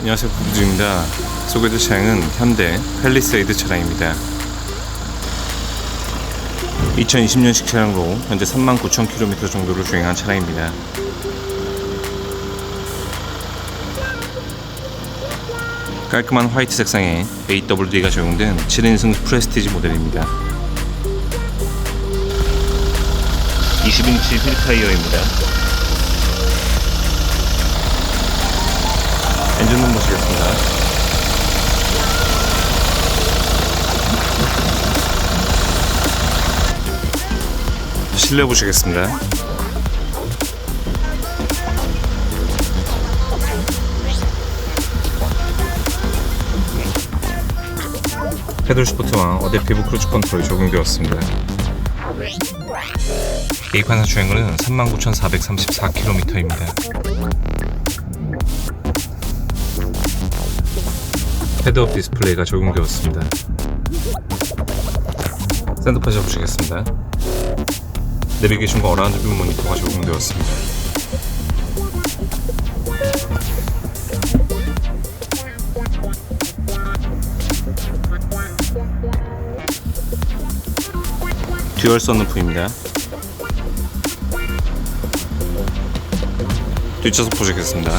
안녕하세요. 부부주입니다. 소개될 차량은 현대 펠리세이드 차량입니다. 2020년식 차량으로 현재 39,000km 정도를 주행한 차량입니다. 깔끔한 화이트 색상에 AWD가 적용된 7인승 프레스티지 모델입니다. 20인치 휠 타이어입니다 엔진룸 보시겠습니다. 실내 보시겠습니다. 페들 스포트와 어댑티브 크루즈 컨트롤이 적용되었습니다. 계획판사 주행거리는 39,434km입니다. 헤드업 디스플레이가 적용되었습니다. 샌드팟 잡으시겠습니다. 내비게이션과 어라운드 뷰 모니터가 적용되었습니다. 듀얼 썬루프입니다. 뒷좌석 보시겠습니다.